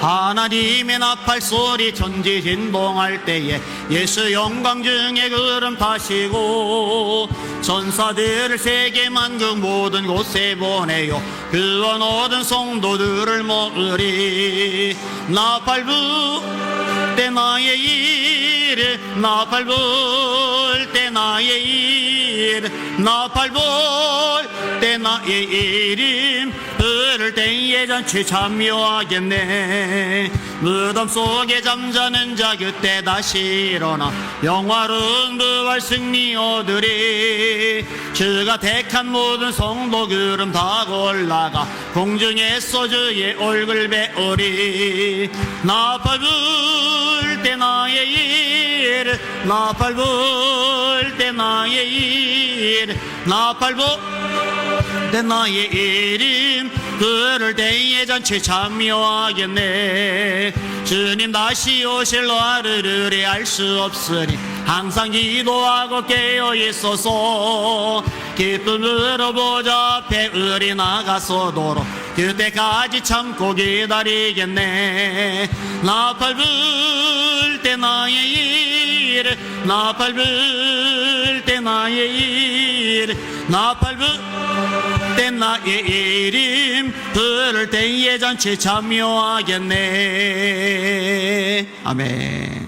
하나님의 나팔 소리 전지진동할 때에 예수 영광 중에 구름 타시고 전사들을 세계 만국 모든 곳에 보내요. 그원 얻은 성도들을 모으리. 나팔 불때 나의 일 나팔 불때 나의 일. 나팔 불때 나의 이름 부를 때에 잔치 참여하겠네. 무덤 속에 잠자는 자 그때 다시 일어나. 영화로운 부활 승리 얻으리? 주가 택한 모든 성도 그름 타고 올라가. 공중에 소주의 얼굴 배우리. 나팔 불때 나 의일 나팔 불때 나의 일 나팔 불때 나의 이름 그럴 때에 잔치 참여하겠네. 주님 다시 오실 날을 알수 없으니 항상 기도하고 깨어 있어서. 기쁨으로 보자 앞에 우리 나가서도록 그때까지 참고 기다리겠네. 나팔 불때 나의 일 나팔 불 때 나의 일. 나팔 불 때 나의 이름. 부를 때에 잔치 참여하겠네. 아멘